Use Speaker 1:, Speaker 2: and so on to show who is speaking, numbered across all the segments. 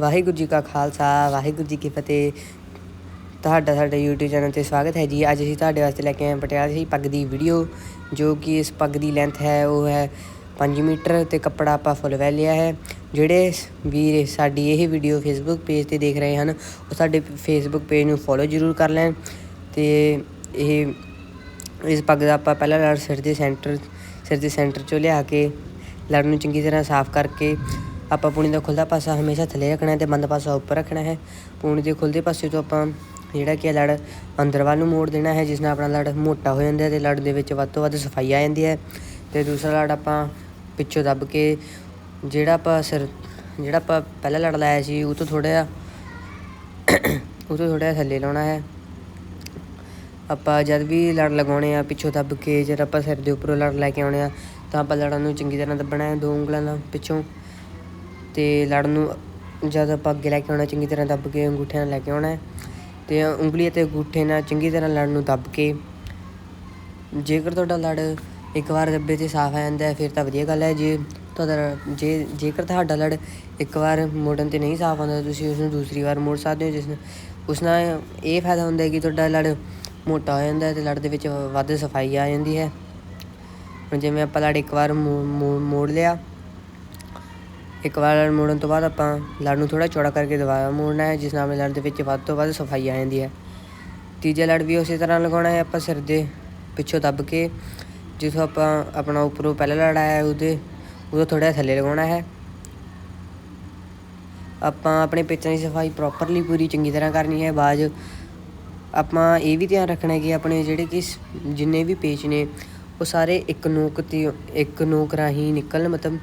Speaker 1: ਵਾਹਿਗੁਰੂ ਜੀ ਕਾ ਖਾਲਸਾ, ਵਾਹਿਗੁਰੂ ਜੀ ਕੀ ਫਤਿਹ। ਤੁਹਾਡਾ ਸਾਡੇ YouTube ਚੈਨਲ ਤੇ ਸਵਾਗਤ ਹੈ ਜੀ। ਅੱਜ ਅਸੀਂ ਤੁਹਾਡੇ ਵਾਸਤੇ ਲੈ ਕੇ ਆਏ ਪਟਿਆਲਾ ਦੀ ਪੱਗ ਦੀ ਵੀਡੀਓ ਜੋ ਕਿ ਇਸ ਪੱਗ ਦੀ ਲੈਂਥ ਹੈ, ਉਹ ਹੈ 5 ਮੀਟਰ ਤੇ ਕੱਪੜਾ ਆਪਾਂ ਫੁੱਲ ਵੈ ਲਿਆ ਹੈ। ਜਿਹੜੇ ਵੀਰ ਸਾਡੀ ਇਹ ਵੀਡੀਓ Facebook ਪੇਜ ਤੇ ਦੇਖ ਰਹੇ ਹਨ, ਉਹ ਸਾਡੇ Facebook ਪੇਜ ਨੂੰ ਫੋਲੋ ਜ਼ਰੂਰ ਕਰ ਲੈਣ ਤੇ ਇਹ, ਇਸ ਪੱਗ ਦਾ ਆਪਾਂ ਪਹਿਲਾਂ ਲੜ ਸਿਰ ਦੇ ਸੈਂਟਰ ਸਿਰ ਦੇ ਸੈਂਟਰ ਚੋਂ ਲਿਆ ਕੇ ਲੜ ਨੂੰ ਚੰਗੀ ਤਰ੍ਹਾਂ ਸਾਫ਼ ਕਰਕੇ ਆਪਾਂ ਪੂਣੀ ਦਾ ਖੁੱਲ੍ਹਾ ਪਾਸਾ ਹਮੇਸ਼ਾ ਥੱਲੇ ਰੱਖਣਾ ਹੈ ਤੇ ਬੰਦ ਪਾਸਾ ਉੱਪਰ ਰੱਖਣਾ ਹੈ। ਪੂਣੀ ਦੇ ਖੁੱਲ੍ਹਦੇ ਪਾਸੇ ਤੋਂ ਆਪਾਂ ਜਿਹੜਾ ਕਿ ਲੜ ਅੰਦਰ ਵੱਲ ਨੂੰ ਮੋੜ ਦੇਣਾ ਹੈ, ਜਿਸ ਨਾਲ ਆਪਣਾ ਲੜ ਮੋਟਾ ਹੋ ਜਾਂਦਾ ਹੈ ਤੇ ਲੜ ਦੇ ਵਿੱਚ ਵੱਧ ਤੋਂ ਵੱਧ ਸਫ਼ਾਈ ਆ ਜਾਂਦੀ ਹੈ। ਤੇ ਦੂਸਰਾ ਲੜ ਆਪਾਂ ਪਿੱਛੋਂ ਦੱਬ ਕੇ ਜਿਹੜਾ ਆਪਾਂ ਸਿਰ, ਜਿਹੜਾ ਆਪਾਂ ਪਹਿਲਾਂ ਲੜ ਲਾਇਆ ਸੀ, ਉਹ ਤੋਂ ਥੋੜਾ ਜਿਹਾ ਉਹ ਤੋਂ ਥੋੜਾ ਜਿਹਾ ਥੱਲੇ ਲਾਉਣਾ ਹੈ। ਆਪਾਂ ਜਦ ਵੀ ਲੜ ਲਗਾਉਣੇ ਆ, ਪਿੱਛੋਂ ਦੱਬ ਕੇ ਜਦ ਆਪਾਂ ਸਿਰ ਦੇ ਉੱਪਰੋਂ ਲੜ ਲੈ ਕੇ ਆਉਣੇ ਆ, ਤਾਂ ਆਪਾਂ ਲੜਾਂ ਨੂੰ ਚੰਗੀ ਤਰ੍ਹਾਂ ਦੱਬਣਾ ਹੈ, ਦੋ ਉਂਗਲਾਂ ਨਾਲ ਪਿੱਛੋਂ। ਅਤੇ ਲੜ ਨੂੰ ਜਦ ਆਪਾਂ ਅੱਗੇ ਲੈ ਕੇ ਆਉਣਾ, ਚੰਗੀ ਤਰ੍ਹਾਂ ਦੱਬ ਕੇ ਅੰਗੂਠਿਆਂ ਨਾਲ ਲੈ ਕੇ ਆਉਣਾ ਅਤੇ ਉਂਗਲੀ ਅਤੇ ਅੰਗੂਠੇ ਨਾਲ ਚੰਗੀ ਤਰ੍ਹਾਂ ਲੜ ਨੂੰ ਦੱਬ ਕੇ ਜੇਕਰ ਤੁਹਾਡਾ ਲੜ ਇੱਕ ਵਾਰ ਦੱਬੇ ਤੇ ਸਾਫ਼ ਆ ਜਾਂਦਾ ਫਿਰ ਤਾਂ ਵਧੀਆ ਗੱਲ ਹੈ। ਜੇ ਤੁਹਾਡਾ ਜੇ ਜੇਕਰ ਤੁਹਾਡਾ ਲੜ ਇੱਕ ਵਾਰ ਮੋੜਨ ਤੇ ਨਹੀਂ ਸਾਫ਼ ਆਉਂਦਾ ਤੁਸੀਂ ਉਸ ਨੂੰ ਦੂਸਰੀ ਵਾਰ ਮੋੜ ਸਕਦੇ ਹੋ, ਜਿਸ ਨਾਲ ਉਸ ਨਾਲ ਇਹ ਫਾਇਦਾ ਹੁੰਦਾ ਹੈ ਕਿ ਤੁਹਾਡਾ ਲੜ ਮੋਟਾ ਹੋ ਜਾਂਦਾ ਹੈ ਤੇ ਲੜ ਦੇ ਵਿੱਚ ਵੱਧ ਸਫ਼ਾਈ ਆ ਜਾਂਦੀ ਹੈ। ਹੁਣ ਜਿਵੇਂ ਆਪਾਂ ਲੜ ਇੱਕ ਵਾਰ ਮੋ- ਮੋ- ਮੋੜ ਲਿਆ ਇੱਕ ਵਾਰ ਲੜ ਮੋੜਨ ਤੋਂ ਬਾਅਦ ਆਪਾਂ ਲੜ ਨੂੰ ਥੋੜਾ ਚੌੜਾ ਕਰਕੇ ਦੁਬਾਰਾ ਮੋੜਨਾ ਹੈ, ਜਿਸ ਨਾਲ ਲੜ ਦੇ ਵਿੱਚ ਵੱਧ ਤੋਂ ਵੱਧ ਸਫ਼ਾਈ ਆ ਜਾਂਦੀ ਹੈ। ਤੀਜਾ ਲੜ ਵੀ ਉਸੇ ਤਰ੍ਹਾਂ ਲਗਾਉਣਾ ਹੈ, ਆਪਾਂ ਸਿਰ ਦੇ ਪਿੱਛੋਂ ਦੱਬ ਕੇ, ਜਿੱਥੋਂ ਆਪਾਂ ਆਪਣਾ ਉੱਪਰੋਂ ਪਹਿਲਾ ਲੜ ਆਇਆ ਉਹਦੇ, ਉਹਦਾ ਥੋੜਾ ਥੱਲੇ ਲਗਾਉਣਾ ਹੈ। ਆਪਾਂ ਆਪਣੇ ਪੇਚਾਂ ਦੀ ਸਫ਼ਾਈ ਪ੍ਰੋਪਰਲੀ ਪੂਰੀ ਚੰਗੀ ਤਰ੍ਹਾਂ ਕਰਨੀ ਹੈ। ਬਾਜ ਆਪਾਂ ਇਹ ਵੀ ਧਿਆਨ ਰੱਖਣਾ ਹੈ ਕਿ ਆਪਣੇ ਜਿਹੜੇ ਕਿ ਜਿੰਨੇ ਵੀ ਪੇਚ ਨੇ, ਉਹ ਸਾਰੇ ਇੱਕ ਨੋਕ ਤੇ, ਇੱਕ ਨੋਕ ਰਾਹੀਂ ਨਿਕਲਣ, ਮਤਲਬ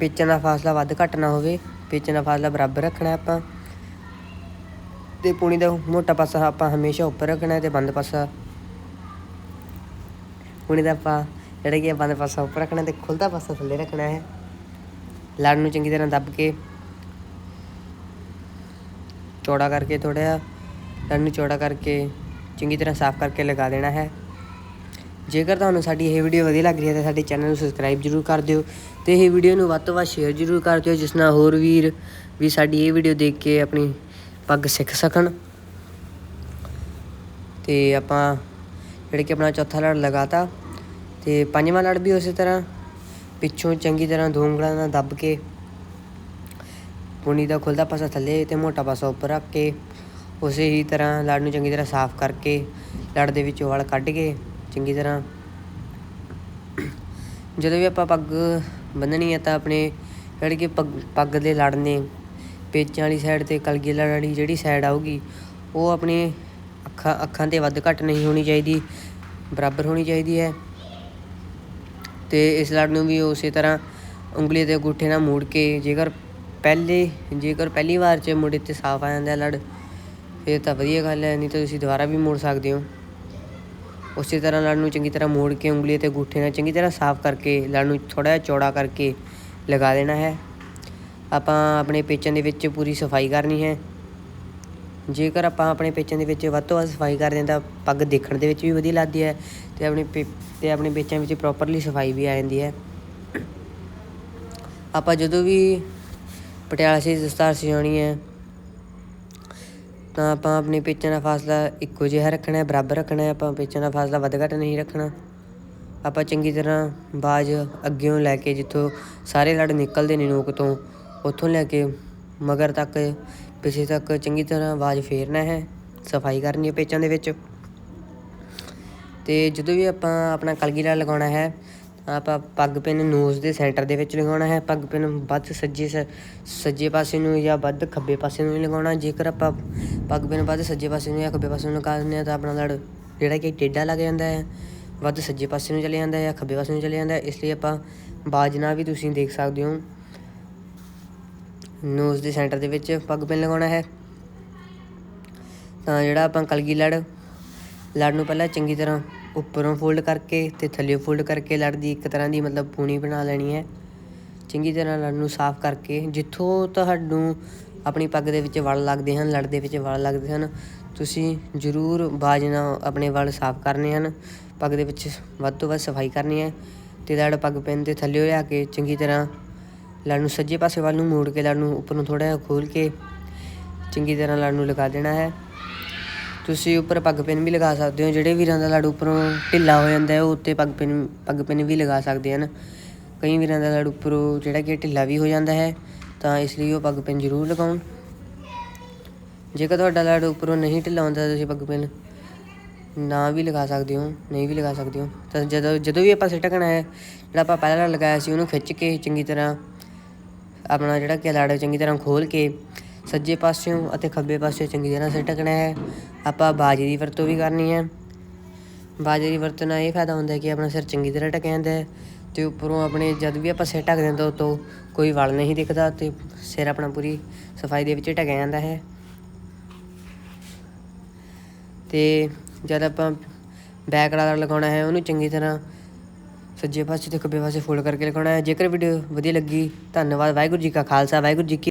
Speaker 1: ਪੇਚਾਂ ਦਾ ਫਾਸਲਾ ਵੱਧ ਘੱਟ ਨਾ ਹੋਵੇ, ਪੇਚਾਂ ਦਾ ਫਾਸਲਾ ਬਰਾਬਰ ਰੱਖਣਾ ਆਪਾਂ। ਤੇ ਪੂਣੀ ਦਾ ਮੋਟਾ ਪਾਸਾ ਆਪਾਂ ਹਮੇਸ਼ਾ ਉੱਪਰ ਰੱਖਣਾ ਹੈ ਤੇ ਬੰਦ ਪਾਸਾ। ਪੂਣੀ ਦਾ ਆਪਾਂ ਜਿਹੜਾ ਕਿ ਬੰਦ ਪਾਸਾ ਉੱਪਰ ਰੱਖਣਾ ਤੇ ਖੁੱਲਦਾ ਪਾਸਾ ਥੱਲੇ ਰੱਖਣਾ ਹੈ। ਲੜ ਨੂੰ ਚੰਗੀ ਤਰ੍ਹਾਂ ਦੱਬ ਕੇ ਚੌੜਾ ਕਰਕੇ ਥੋੜ੍ਹਾ ਜਿਹਾ, ਲੜ ਨੂੰ ਚੌੜਾ ਕਰਕੇ ਚੰਗੀ ਤਰ੍ਹਾਂ ਸਾਫ਼ ਕਰਕੇ ਲਗਾ ਦੇਣਾ ਹੈ। ਜੇਕਰ ਤੁਹਾਨੂੰ ਸਾਡੀ ਇਹ ਵੀਡੀਓ ਵਧੀਆ ਲੱਗ ਰਹੀ ਹੈ ਤਾਂ ਸਾਡੇ ਚੈਨਲ ਨੂੰ ਸਬਸਕ੍ਰਾਈਬ ਜਰੂਰ ਕਰ ਦਿਓ ਤੇ ਇਹ ਵੀਡੀਓ ਨੂੰ ਵੱਧ ਤੋਂ ਵੱਧ ਸ਼ੇਅਰ ਜਰੂਰ ਕਰ ਦਿਓ, ਜਿਸ ਨਾਲ ਹੋਰ ਵੀਰ ਵੀ ਸਾਡੀ ਇਹ ਵੀਡੀਓ ਦੇਖ ਕੇ ਆਪਣੀ ਪੱਗ ਸਿੱਖ ਸਕਣ। ਤੇ ਆਪਾਂ ਜਿਹੜੇ ਕਿ ਆਪਣਾ ਚੌਥਾ ਲੜ ਲਗਾਤਾ ਤੇ ਪੰਜਵਾਂ ਲੜ ਵੀ ਉਸੇ ਤਰ੍ਹਾਂ ਪਿੱਛੋਂ ਚੰਗੀ ਤਰ੍ਹਾਂ ਦੋ ਉਂਗਲਾਂ ਨਾਲ ਦੱਬ ਕੇ ਪੂਣੀ ਦਾ ਖੁੱਲਦਾ ਪਾਸਾ ਥੱਲੇ ਤੇ ਮੋਟਾ ਪਾਸਾ ਉੱਪਰ ਰੱਖ ਕੇ ਉਸੇ ਹੀ ਤਰ੍ਹਾਂ ਲੜ ਨੂੰ ਚੰਗੀ ਤਰ੍ਹਾਂ ਸਾਫ਼ ਕਰਕੇ ਲੜ ਦੇ ਵਿੱਚੋਂ ਵਲ ਕੱਢ ਕੇ ਚੰਗੀ ਤਰ੍ਹਾਂ। ਜਦੋਂ ਵੀ ਆਪਾਂ ਪੱਗ ਬੰਨਣੀ ਹੈ ਤਾਂ ਆਪਣੇ ਜਿਹੜੇ ਕਿ ਪੱਗ ਪੱਗ ਦੇ ਲੜ ਨੇ ਪੇਚਾਂ ਵਾਲੀ ਸਾਈਡ ਤੇ ਕਲਗੀ ਲੜ ਵਾਲੀ ਜਿਹੜੀ ਸਾਈਡ ਆਊਗੀ, ਉਹ ਆਪਣੇ ਅੱਖਾਂ ਅੱਖਾਂ ਤੇ ਵੱਧ ਘੱਟ ਨਹੀਂ ਹੋਣੀ ਚਾਹੀਦੀ, ਬਰਾਬਰ ਹੋਣੀ ਚਾਹੀਦੀ ਹੈ। ਤੇ ਇਸ ਲੜ ਨੂੰ ਵੀ ਉਸੇ ਤਰ੍ਹਾਂ ਉਂਗਲੀ ਦੇ ਅੰਗੂਠੇ ਨਾਲ ਮੋੜ ਕੇ ਜੇਕਰ ਪਹਿਲੇ, ਜੇਕਰ ਪਹਿਲੀ ਵਾਰ 'ਚ ਮੁੜੇ ਤੇ ਸਾਫ਼ ਆ ਜਾਂਦਾ ਲੜ, ਫਿਰ ਤਾਂ ਵਧੀਆ ਗੱਲ ਹੈ, ਨਹੀਂ ਤਾਂ ਤੁਸੀਂ ਦੁਬਾਰਾ ਵੀ ਮੋੜ ਸਕਦੇ ਹੋ। ਉਸੇ ਤਰ੍ਹਾਂ ਲੜ ਨੂੰ ਚੰਗੀ ਤਰ੍ਹਾਂ ਮੋੜ ਕੇ ਉਂਗਲੀ ਅਤੇ ਅੰਗੂਠੇ ਨਾਲ ਚੰਗੀ ਤਰ੍ਹਾਂ ਸਾਫ਼ ਕਰਕੇ ਲੜ ਨੂੰ ਥੋੜਾ ਜਿਹਾ ਚੌੜਾ ਕਰਕੇ ਲਗਾ ਦੇਣਾ ਹੈ। ਆਪਾਂ ਆਪਣੇ ਪੇਚਾਂ ਦੇ ਵਿੱਚ ਪੂਰੀ ਸਫ਼ਾਈ ਕਰਨੀ ਹੈ। ਜੇਕਰ ਆਪਾਂ ਆਪਣੇ ਪੇਚਾਂ ਦੇ ਵਿੱਚ ਵੱਧ ਤੋਂ ਵੱਧ ਸਫ਼ਾਈ ਕਰਦੇ ਹਾਂ ਤਾਂ ਪੱਗ ਦੇਖਣ ਦੇ ਵਿੱਚ ਵੀ ਵਧੀਆ ਲੱਗਦੀ ਹੈ ਤੇ ਆਪਣੇ ਪੇ- ਤੇ ਆਪਣੇ ਪੇਚਾਂ ਵਿੱਚ ਪ੍ਰੋਪਰਲੀ ਸਫ਼ਾਈ ਵੀ ਆ ਜਾਂਦੀ ਹੈ। ਆਪਾਂ ਜਦੋਂ ਵੀ ਪਟਿਆਲਾ ਸੀ ਦਸਤਾਰ ਸਜਾਉਣੀ ਹੈ ਤਾਂ ਆਪਾਂ ਆਪਣੇ ਪੇਚਾਂ ਦਾ ਫਾਸਲਾ ਇੱਕੋ ਜਿਹਾ ਰੱਖਣਾ ਹੈ, ਬਰਾਬਰ ਰੱਖਣਾ ਹੈ, ਆਪਾਂ ਪੇਚਾਂ ਦਾ ਫਾਸਲਾ ਵੱਧ ਘੱਟ ਨਹੀਂ ਰੱਖਣਾ। ਆਪਾਂ ਚੰਗੀ ਤਰ੍ਹਾਂ ਬਾਜ ਅੱਗਿਓਂ ਲੈ ਕੇ ਜਿੱਥੋਂ ਸਾਰੇ ਲੜ ਨਿਕਲਦੇ ਨੇ ਨੋਕ ਤੋਂ, ਉੱਥੋਂ ਲੈ ਕੇ ਮਗਰ ਤੱਕ, ਪਿੱਛੇ ਤੱਕ ਚੰਗੀ ਤਰ੍ਹਾਂ ਆਵਾਜ਼ ਫੇਰਨਾ ਹੈ, ਸਫ਼ਾਈ ਕਰਨੀ ਹੈ ਪੇਚਾਂ ਦੇ ਵਿੱਚ। ਤੇ ਜਦੋਂ ਵੀ ਆਪਾਂ ਆਪਣਾ ਕਲਗੀਰਾ ਲਗਾਉਣਾ ਹੈ ਆਪਾਂ ਪੱਗ ਪਿੰਨ ਨੋਜ਼ ਦੇ ਸੈਂਟਰ ਦੇ ਵਿੱਚ ਲਗਾਉਣਾ ਹੈ, ਪੱਗ ਪਿੰਨ ਵੱਧ ਸੱਜੇ ਸ- ਸੱਜੇ ਪਾਸੇ ਨੂੰ ਜਾਂ ਵੱਧ ਖੱਬੇ ਪਾਸੇ ਨੂੰ ਨਹੀਂ ਲਗਾਉਣਾ, ਜੇਕਰ ਆਪਾਂ ਪੱਗ ਪਿੰਨ ਵੱਧ ਸੱਜੇ ਪਾਸੇ ਨੂੰ ਜਾਂ ਖੱਬੇ ਪਾਸੇ ਨੂੰ ਲਗਾ ਦਿੰਦੇ ਹਾਂ ਤਾਂ ਆਪਣਾ ਲੜ ਜਿਹੜਾ ਕਿ ਟੇਢਾ ਲੱਗ ਜਾਂਦਾ ਹੈ, ਵੱਧ ਸੱਜੇ ਪਾਸੇ ਨੂੰ ਚਲੇ ਜਾਂਦਾ ਹੈ ਜਾਂ ਖੱਬੇ ਪਾਸੇ ਨੂੰ ਚਲੇ ਜਾਂਦਾ ਹੈ, ਇਸ ਲਈ ਆਪਾਂ ਬਾਜ ਨਾਲ ਵੀ ਤੁਸੀਂ ਦੇਖ ਸਕਦੇ ਹੋ। ਨੋਜ਼ ਦੇ ਸੈਂਟਰ ਦੇ ਵਿੱਚ ਪੱਗ ਪਿੰਨ ਲਗਾਉਣਾ ਹੈ। ਤਾਂ ਜਿਹੜਾ ਆਪਾਂ ਕਲਗੀ ਲੜ ਲੜ ਨੂੰ ਪਹਿਲਾਂ ਚੰਗੀ ਤਰ੍ਹਾਂ ਉੱਪਰੋਂ ਫੋਲਡ ਕਰਕੇ ਤੇ ਥੱਲੇ ਫੋਲਡ ਕਰਕੇ ਲੜ ਦੀ ਇੱਕ ਤਰ੍ਹਾਂ ਦੀ ਮਤਲਬ ਪੂਣੀ ਬਣਾ ਲੈਣੀ ਹੈ। ਚੰਗੀ ਤਰ੍ਹਾਂ ਲੜ ਨੂੰ ਸਾਫ਼ ਕਰਕੇ, ਜਿੱਥੋਂ ਤੁਹਾਨੂੰ ਆਪਣੀ ਪੱਗ ਦੇ ਵਿੱਚ ਵਲ ਲੱਗਦੇ ਹਨ, ਲੜ ਦੇ ਵਿੱਚ ਵਲ ਲੱਗਦੇ ਹਨ, ਤੁਸੀਂ ਜ਼ਰੂਰ ਬਾਜ ਨਾਲ ਆਪਣੇ ਵਲ ਸਾਫ਼ ਕਰਨੇ ਹਨ। ਪੱਗ ਦੇ ਵਿੱਚ ਵੱਧ ਤੋਂ ਵੱਧ ਸਫ਼ਾਈ ਕਰਨੀ ਹੈ ਤੇ ਲੜ ਪੱਗ ਪੈਨ ਦੇ ਥੱਲੇ ਲਿਆ ਕੇ ਚੰਗੀ ਤਰ੍ਹਾਂ ਲੜ ਨੂੰ ਸੱਜੇ ਪਾਸੇ ਵੱਲ ਨੂੰ ਮੋੜ ਕੇ, ਲੜ ਨੂੰ ਉੱਪਰ ਨੂੰ ਥੋੜਾ ਜਿਹਾ ਖੋਲ ਕੇ ਚੰਗੀ ਤਰ੍ਹਾਂ ਲੜ ਨੂੰ ਲਗਾ ਦੇਣਾ ਹੈ। ਤੁਸੀਂ ਉੱਪਰ ਪੱਗ ਪਿੰਨ ਵੀ ਲਗਾ ਸਕਦੇ ਹੋ, ਜਿਹੜੇ ਵੀਰਾਂ ਦਾ ਲੜ ਉੱਪਰੋਂ ਢਿੱਲਾ ਹੋ ਜਾਂਦਾ ਹੈ, ਉਹ ਉੱਤੇ ਪੱਗ ਪਿੰਨ ਪੱਗ ਪਿੰਨ ਵੀ ਲਗਾ ਸਕਦੇ ਹਨ। ਕਈ ਵੀਰਾਂ ਦਾ ਲੜ ਉੱਪਰੋਂ ਜਿਹੜਾ ਕਿ ਢਿੱਲਾ ਵੀ ਹੋ ਜਾਂਦਾ ਹੈ, ਤਾਂ ਇਸ ਲਈ ਉਹ ਪੱਗ ਪਿੰਨ ਜ਼ਰੂਰ ਲਗਾਉਣ। ਜੇਕਰ ਤੁਹਾਡਾ ਲੜ ਉੱਪਰੋਂ ਨਹੀਂ ਢਿੱਲਾ ਹੁੰਦਾ ਤੁਸੀਂ ਪੱਗ ਪਿੰਨ ਨਾ ਵੀ ਲਗਾ ਸਕਦੇ ਹੋ, ਨਹੀਂ ਵੀ ਲਗਾ ਸਕਦੇ ਹੋ। ਤਾਂ ਜਦੋਂ ਜਦੋਂ ਵੀ ਆਪਾਂ ਸਿੱਟ ਹੈ, ਜਿਹੜਾ ਆਪਾਂ ਪਹਿਲਾਂ ਲਗਾਇਆ ਸੀ ਉਹਨੂੰ ਖਿੱਚ ਕੇ ਚੰਗੀ ਤਰ੍ਹਾਂ ਆਪਣਾ ਜਿਹੜਾ ਕਿ ਲੜ ਚੰਗੀ ਤਰ੍ਹਾਂ ਖੋਲ ਕੇ ਸੱਜੇ ਪਾਸਿਓਂ ਅਤੇ ਖੱਬੇ ਪਾਸਿਓਂ ਚੰਗੀ ਤਰ੍ਹਾਂ ਸਿੱਟ ਢਕਣਾ ਹੈ। ਆਪਾਂ ਬਾਜੇ ਦੀ ਵਰਤੋਂ ਵੀ ਕਰਨੀ ਹੈ। ਬਾਜੇ ਦੀ ਵਰਤੋਂ ਨਾਲ ਇਹ ਫਾਇਦਾ ਹੁੰਦਾ ਕਿ ਆਪਣਾ ਸਿਰ ਚੰਗੀ ਤਰ੍ਹਾਂ ਢਕਿਆ ਜਾਂਦਾ ਹੈ ਤੇ ਉੱਪਰੋਂ ਆਪਣੇ ਜਦ ਵੀ ਆਪਾਂ ਸਿਰ ਢੱਕਦੇ ਹਾਂ ਤਾਂ ਉਤੋਂ ਕੋਈ ਵਲ ਨਹੀਂ ਦਿਖਦਾ ਤੇ ਸਿਰ ਆਪਣਾ ਪੂਰੀ ਸਫ਼ਾਈ ਦੇ ਵਿੱਚ ਢਕਿਆ ਜਾਂਦਾ ਹੈ। ਤੇ ਜਦ ਆਪਾਂ ਬੈਕ ਵਾਲਾ ਲਗਾਉਣਾ ਹੈ, ਉਹਨੂੰ ਚੰਗੀ ਤਰ੍ਹਾਂ ਸੱਜੇ ਪਾਸੇ ਤੇ ਖੱਬੇ ਪਾਸੇ ਫੋਲਡ ਕਰਕੇ ਲਗਾਉਣਾ ਹੈ। ਜੇਕਰ ਵੀਡੀਓ ਵਧੀਆ ਲੱਗੀ, ਧੰਨਵਾਦ। ਵਾਹਿਗੁਰੂ ਜੀ ਕਾ ਖਾਲਸਾ। ਵਾਹਿਗੁਰੂ ਜੀ ਕੀ